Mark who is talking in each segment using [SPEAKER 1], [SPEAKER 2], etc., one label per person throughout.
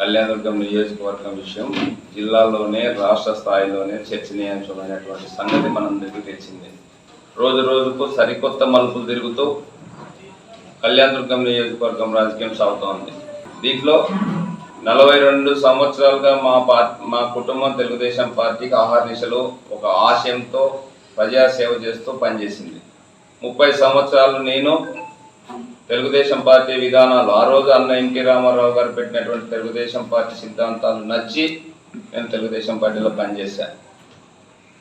[SPEAKER 1] కళ్యాణదుర్గం నియోజకవర్గం విషయం జిల్లాలోనే రాష్ట్ర స్థాయిలోనే చర్చనీయాంశమైనటువంటి సంగతి మనందరికీ తెలిసిందే రోజు రోజుకు సరికొత్త మలుపులు తిరుగుతూ కళ్యాణదుర్గం నియోజకవర్గం రాజకీయం సాగుతోంది. దీంట్లో నలభై రెండు సంవత్సరాలుగా మా పార్టీ మా కుటుంబం తెలుగుదేశం పార్టీకి ఆహార్నిశలు ఒక ఆశయంతో ప్రజాసేవ చేస్తూ పనిచేసింది. ముప్పై సంవత్సరాలు నేను తెలుగుదేశం పార్టీ విధానాలు. ఆ రోజు అన్న ఎన్టీ రామారావు గారు పెట్టినటువంటి తెలుగుదేశం పార్టీ సిద్ధాంతాలు నచ్చి నేను తెలుగుదేశం పార్టీలో పనిచేశాను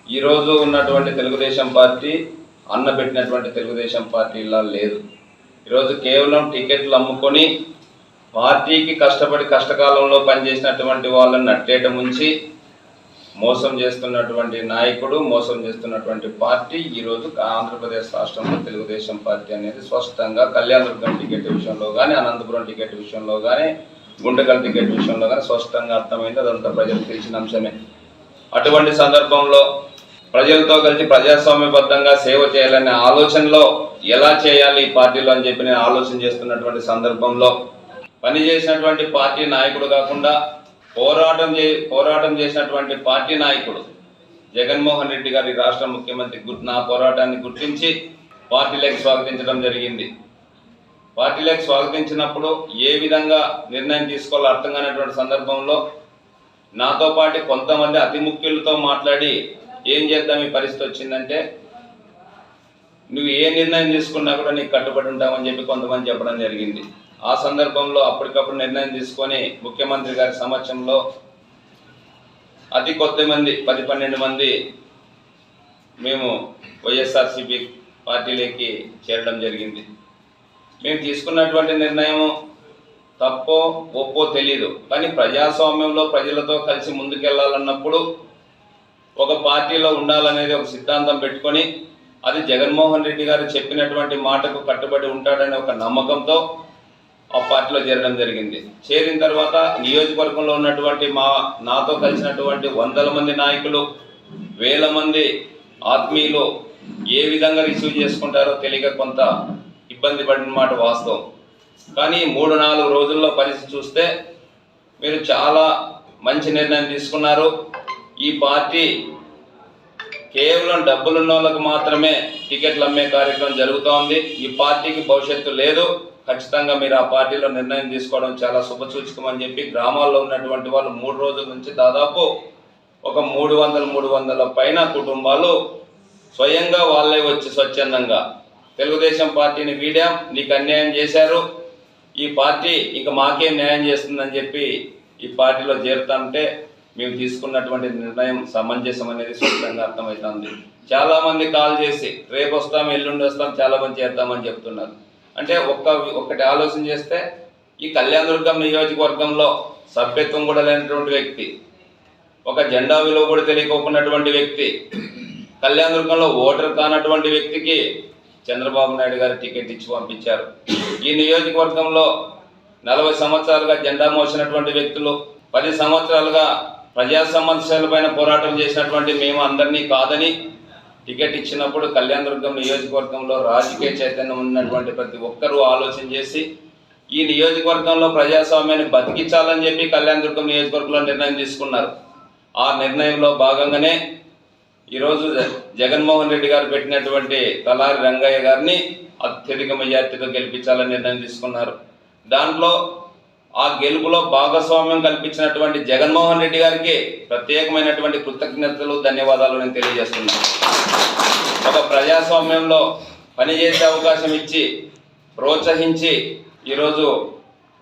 [SPEAKER 1] ఈరోజు ఉన్నటువంటి తెలుగుదేశం పార్టీ అన్న పెట్టినటువంటి తెలుగుదేశం పార్టీలా లేదు. ఈరోజు కేవలం టికెట్లు అమ్ముకొని పార్టీకి కష్టపడి కష్టకాలంలో పనిచేసినటువంటి వాళ్ళని నట్టేట ముంచి మోసం చేస్తున్నటువంటి నాయకుడు మోసం చేస్తున్నటువంటి పార్టీ ఈరోజు ఆంధ్రప్రదేశ్ రాష్ట్రంలో తెలుగుదేశం పార్టీ అనేది స్పష్టంగా కళ్యాణదుర్గం టికెట్ విషయంలో కానీ అనంతపురం టికెట్ విషయంలో కానీ గుండెకల్ టికెట్ విషయంలో కానీ స్పష్టంగా అర్థమైంది. అదంతా ప్రజలకు తెలిసిన అంశమే. అటువంటి సందర్భంలో ప్రజలతో కలిసి ప్రజాస్వామ్యబద్ధంగా సేవ చేయాలనే ఆలోచనలో ఎలా చేయాలి ఈ పార్టీలో అని చెప్పి నేను ఆలోచన చేస్తున్నటువంటి సందర్భంలో పనిచేసినటువంటి పార్టీ నాయకుడు కాకుండా పోరాటం చే పోరాటం చేసినటువంటి పార్టీ నాయకుడు జగన్మోహన్ రెడ్డి గారి రాష్ట్ర ముఖ్యమంత్రి గుర్ నా పోరాటాన్ని గుర్తించి పార్టీలకు స్వాగతించడం జరిగింది. పార్టీలకు స్వాగతించినప్పుడు ఏ విధంగా నిర్ణయం తీసుకోవాలో అర్థం కానటువంటి సందర్భంలో నాతో పాటు కొంతమంది అతి ముఖ్యులతో మాట్లాడి ఏం చేద్దాం ఈ పరిస్థితి వచ్చిందంటే నువ్వు ఏ నిర్ణయం తీసుకున్నా కూడా నీకు కట్టుబడి ఉంటామని చెప్పి కొంతమంది చెప్పడం జరిగింది. ఆ సందర్భంలో అప్పటికప్పుడు నిర్ణయం తీసుకొని ముఖ్యమంత్రి గారి సమక్షంలో అతి కొద్ది మంది పది పన్నెండు మంది మేము వైఎస్ఆర్సీపీ పార్టీలోకి చేరడం జరిగింది. మేము తీసుకున్నటువంటి నిర్ణయం తప్పో ఒప్పో తెలియదు కానీ ప్రజాస్వామ్యంలో ప్రజలతో కలిసి ముందుకెళ్ళాలన్నప్పుడు ఒక పార్టీలో ఉండాలనేది ఒక సిద్ధాంతం పెట్టుకొని అది జగన్మోహన్ రెడ్డి గారు చెప్పినటువంటి మాటకు కట్టుబడి ఉంటాడనే ఒక నమ్మకంతో ఆ పార్టీలో చేరడం జరిగింది. చేరిన తర్వాత నియోజకవర్గంలో ఉన్నటువంటి మా నాతో కలిసినటువంటి వందల మంది నాయకులు వేల మంది ఆత్మీయులు ఏ విధంగా రిసీవ్ చేసుకుంటారో తెలియక కొంత ఇబ్బంది పడిన మాట వాస్తవం. కానీ మూడు నాలుగు రోజుల్లో పరిస్థితి చూస్తే మీరు చాలా మంచి నిర్ణయం తీసుకున్నారు. ఈ పార్టీ కేవలం డబ్బులున్న వాళ్ళకు మాత్రమే టికెట్లు అమ్మే కార్యక్రమం జరుగుతోంది. ఈ పార్టీకి భవిష్యత్తు లేదు. ఖచ్చితంగా మీరు ఆ పార్టీలో నిర్ణయం తీసుకోవడం చాలా శుభసూచకం అని చెప్పి గ్రామాల్లో ఉన్నటువంటి వాళ్ళు మూడు రోజుల నుంచి దాదాపు ఒక మూడు వందల మూడు వందల పైన కుటుంబాలు స్వయంగా వాళ్ళే వచ్చి స్వచ్ఛందంగా తెలుగుదేశం పార్టీని వీడాం నీకు అన్యాయం చేశారు ఈ పార్టీ ఇక మాకేం న్యాయం చేస్తుందని చెప్పి ఈ పార్టీలో చేరుతామంటే మేము తీసుకున్నటువంటి నిర్ణయం సమంజసం అనేది స్పష్టంగా అర్థమవుతుంది. చాలామంది కాల్ చేసి రేపు వస్తాం ఎల్లుండి వస్తాం చాలా మంది చేద్దామని చెప్తున్నారు. అంటే ఒక్క ఒక్కటి ఆలోచన చేస్తే ఈ కళ్యాణదుర్గం నియోజకవర్గంలో సభ్యత్వం కూడా లేనటువంటి వ్యక్తి ఒక జెండా విలువ కూడా తెలియకోకున్నటువంటి వ్యక్తి కళ్యాణదుర్గంలో ఓటర్ కానటువంటి వ్యక్తికి చంద్రబాబు నాయుడు గారు టికెట్ ఇచ్చి పంపించారు. ఈ నియోజకవర్గంలో నలభై సంవత్సరాలుగా జెండా మోసినటువంటి వ్యక్తులు పది సంవత్సరాలుగా ప్రజా సమస్యలపైన పోరాటం చేసినటువంటి మేము అందరినీ కాదని టికెట్ ఇచ్చినప్పుడు కళ్యాణదుర్గం నియోజకవర్గంలో రాజకీయ చైతన్యం ఉన్నటువంటి ప్రతి ఒక్కరూ ఆలోచన చేసి ఈ నియోజకవర్గంలో ప్రజాస్వామ్యాన్ని బతికించాలని చెప్పి కళ్యాణదుర్గం నియోజకవర్గంలో నిర్ణయం తీసుకున్నారు. ఆ నిర్ణయంలో భాగంగానే ఈరోజు జగన్మోహన్ రెడ్డి గారు పెట్టినటువంటి తలారి రంగయ్య గారిని అత్యధిక మెజార్టీతో గెలిపించాలని నిర్ణయం తీసుకున్నారు. దాంట్లో ఆ గెలుపులో భాగస్వామ్యం కల్పించినటువంటి జగన్మోహన్ రెడ్డి గారికి ప్రత్యేకమైనటువంటి కృతజ్ఞతలు ధన్యవాదాలు నేను తెలియజేస్తున్నాను ఒక ప్రజాస్వామ్యంలో పనిచేసే అవకాశం ఇచ్చి ప్రోత్సహించి ఈరోజు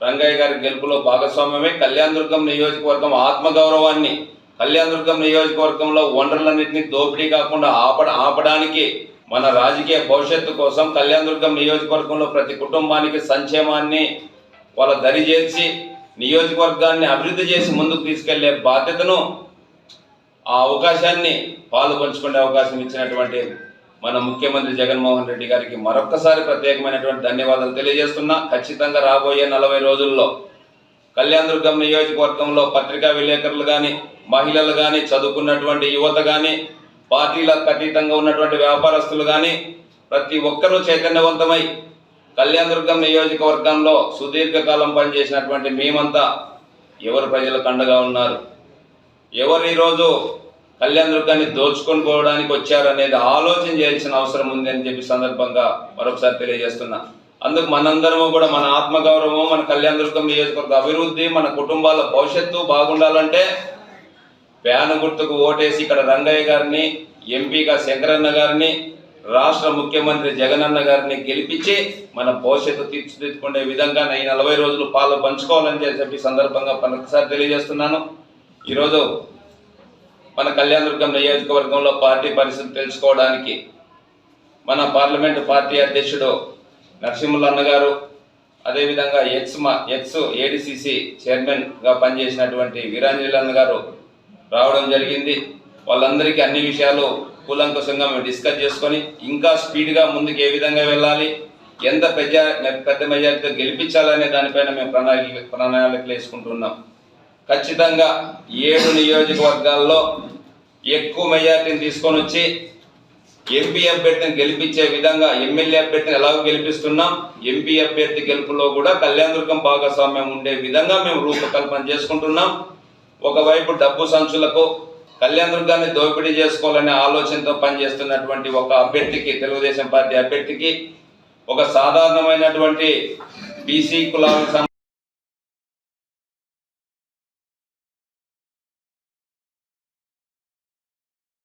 [SPEAKER 1] రంగయ్య గారి గెలుపులో భాగస్వామ్యమే. కళ్యాణదుర్గం నియోజకవర్గం ఆత్మగౌరవాన్ని కళ్యాణదుర్గం నియోజకవర్గంలో వనరులన్నింటినీ దోపిడీ కాకుండా ఆపడ ఆపడానికి మన రాజకీయ భవిష్యత్తు కోసం కళ్యాణదుర్గం నియోజకవర్గంలో ప్రతి కుటుంబానికి సంక్షేమాన్ని వాళ్ళ దరి చేర్చి నియోజకవర్గాన్ని అభివృద్ధి చేసి ముందుకు తీసుకెళ్ళే బాధ్యతను ఆ అవకాశాన్ని పాలు పంచుకునే అవకాశం ఇచ్చినటువంటి మన ముఖ్యమంత్రి జగన్మోహన్ రెడ్డి గారికి మరొక్కసారి ప్రత్యేకమైనటువంటి ధన్యవాదాలు తెలియజేస్తున్నా. ఖచ్చితంగా రాబోయే నలభై రోజుల్లో కళ్యాణదుర్గం నియోజకవర్గంలో పత్రికా విలేకరులు కానీ మహిళలు కానీ చదువుకున్నటువంటి యువత కానీ పార్టీలకు అతీతంగా ఉన్నటువంటి వ్యాపారస్తులు కానీ ప్రతి ఒక్కరూ చైతన్యవంతమై కళ్యాణదుర్గం నియోజకవర్గంలో సుదీర్ఘకాలం పనిచేసినటువంటి మేమంతా ఎవరు ప్రజలకు అండగా ఉన్నారు? ఎవరు ఈరోజు కళ్యాణ దుర్గాన్ని దోచుకొని పోవడానికి వచ్చారనేది ఆలోచన చేయాల్సిన అవసరం ఉంది అని చెప్పి సందర్భంగా మరొకసారి తెలియజేస్తున్నా. అందుకు మనందరము కూడా మన ఆత్మగౌరవం మన కళ్యాణ దుర్గం నియోజకవర్గ అభివృద్ధి మన కుటుంబాల భవిష్యత్తు బాగుండాలంటే ఫ్యాన్ గుర్తుకు ఓటేసి ఇక్కడ రంగయ్య గారిని ఎంపీగా శంకరన్న గారిని రాష్ట్ర ముఖ్యమంత్రి జగనన్న గారిని గెలిపించి మన భవిష్యత్తు తీర్చిదిద్దుకునే విధంగా ఈ నలభై రోజులు పాలు పంచుకోవాలని చెప్పి సందర్భంగా మరొకసారి తెలియజేస్తున్నాను. ఈరోజు మన కళ్యాణదుర్గం నియోజకవర్గంలో పార్టీ పరిస్థితి తెలుసుకోవడానికి మన పార్లమెంటు పార్టీ అధ్యక్షుడు నరసింహులు అన్న గారు అదేవిధంగా ఎక్స్ మా ఎక్స్ ఏడిసిసి చైర్మన్గా పనిచేసినటువంటి వీరాంజలి అన్న గారు రావడం జరిగింది. వాళ్ళందరికీ అన్ని విషయాలు కూలంకుశంగా మేము డిస్కస్ చేసుకొని ఇంకా స్పీడ్గా ముందుకు ఏ విధంగా వెళ్ళాలి ఎంత పెద్ద పెద్ద మెజారిటీతో గెలిపించాలనే దానిపైన మేము ప్రణాళిక ప్రణాళికలు వేసుకుంటున్నాం. ఖచ్చితంగా ఏడు నియోజకవర్గాల్లో ఎక్కువ మెజారిటీని తీసుకొని వచ్చి ఎంపీ అభ్యర్థిని గెలిపించే విధంగా ఎమ్మెల్యే అభ్యర్థిని ఎలాగో గెలిపిస్తున్నాం ఎంపీ అభ్యర్థి గెలుపులో కూడా కళ్యాణదుర్గం భాగస్వామ్యం ఉండే విధంగా మేము రూపకల్పన చేసుకుంటున్నాం. ఒకవైపు డబ్బు సంచులకు కళ్యాణదుర్గాన్ని దోపిడీ చేసుకోవాలనే ఆలోచనతో పనిచేస్తున్నటువంటి ఒక అభ్యర్థికి తెలుగుదేశం పార్టీ అభ్యర్థికి ఒక సాధారణమైనటువంటి బీసీ కులాలకు